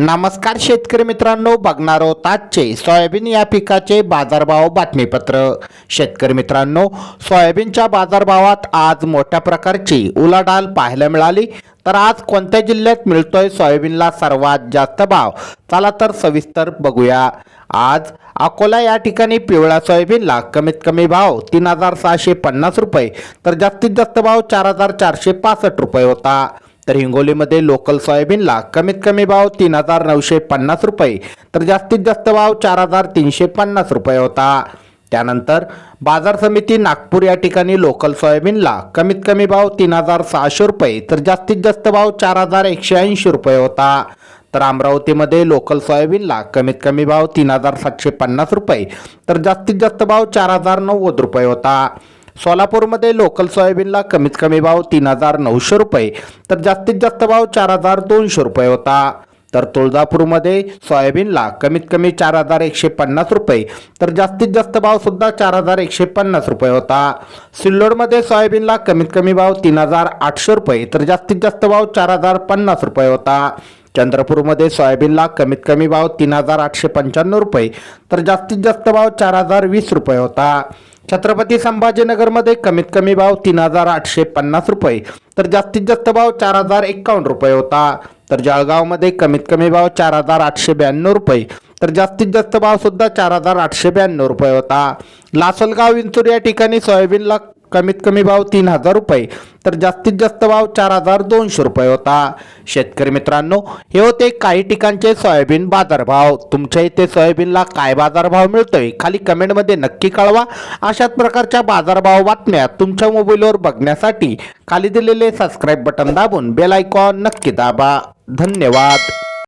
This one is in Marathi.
नमस्कार शेतकरी मित्रांनो बघणार आहोत आजचे सोयाबीन या पिकाचे बाजारभाव बातमीपत्र. शेतकरी मित्रांनो सोयाबीनच्या बाजारभावात आज मोठ्या प्रकारची उलाढाल पाहायला मिळाली. तर आज कोणत्या जिल्ह्यात मिळतोय सोयाबीनला सर्वात जास्त भाव? चला तर सविस्तर बघूया. आज अकोला या ठिकाणी पिवळ्या सोयाबीनला कमीत कमी भाव तीन हजार सहाशे पन्नास रुपये तर जास्तीत जास्त भाव चार हजार चारशे पासष्ट रुपये होता. तर हिंगोलीमध्ये लोकल सोयाबीनला कमीत कमी भाव तीन हजार नऊशे पन्नास रुपये तर जास्तीत जास्त भाव चार हजार तीनशे पन्नास रुपये होता. त्यानंतर बाजार समिती नागपूर या ठिकाणी लोकल सोयाबीनला कमीत कमी भाव तीन हजार सहाशे रुपये तर जास्तीत जास्त भाव चार हजार एकशे ऐंशी रुपये होता. तर अमरावतीमध्ये लोकल सोयाबीनला कमीत कमी भाव तीन हजार सातशे पन्नास रुपये तर जास्तीत जास्त भाव चार हजार नव्वद रुपये होता. सोलापूरमध्ये लोकल सोयाबीनला कमीत कमी भाव तीन हजार नऊशे रुपये तर जास्तीत जास्त भाव चार हजार दोनशे रुपये होता. तर तुळजापूरमध्ये सोयाबीनला कमीत कमी चार हजार एकशे पन्नास रुपये तर जास्तीत जास्त भावसुद्धा चार हजार एकशे पन्नास रुपये होता. सिल्लोडमध्ये सोयाबीनला कमीत कमी भाव तीन हजार आठशे रुपये तर जास्तीत जास्त भाव चार हजार पन्नास रुपये होता. चंद्रपूरमध्ये सोयाबीनला कमीत कमी भाव तीन हजार आठशे पंच्याण्णव रुपये तर जास्तीत जास्त भाव चार हजार वीस रुपये होता. छत्रपती संभाजीनगरमध्ये कमीत कमी भाव तीन हजार आठशे पन्नास रुपये तर जास्तीत जास्त भाव चार हजार एक्कावन्न रुपये होता. तर जळगावमध्ये कमीत कमी भाव चार हजार आठशे ब्याण्णव रुपये तर जास्तीत जास्त भाव सुद्धा चार हजार आठशे ब्याण्णव रुपये होता. लासलगाव विंचूर या ठिकाणी सोयाबीनला कमीत कमी भाव तीन हजार रुपये तर जास्तीत जास्त भाव चार हजार दोनशे रुपये होता. शेतकरी मित्रांनो हे होते काही ठिकाणचे सोयाबीन बाजारभाव. तुमच्या इथे सोयाबीनला काय बाजारभाव मिळतोय खाली कमेंटमध्ये नक्की कळवा. अशाच प्रकारच्या बाजारभाव बातम्या तुमच्या मोबाईलवर बघण्यासाठी खाली दिलेले सबस्क्राईब बटन दाबून बेल आयकॉन नक्की दाबा. धन्यवाद.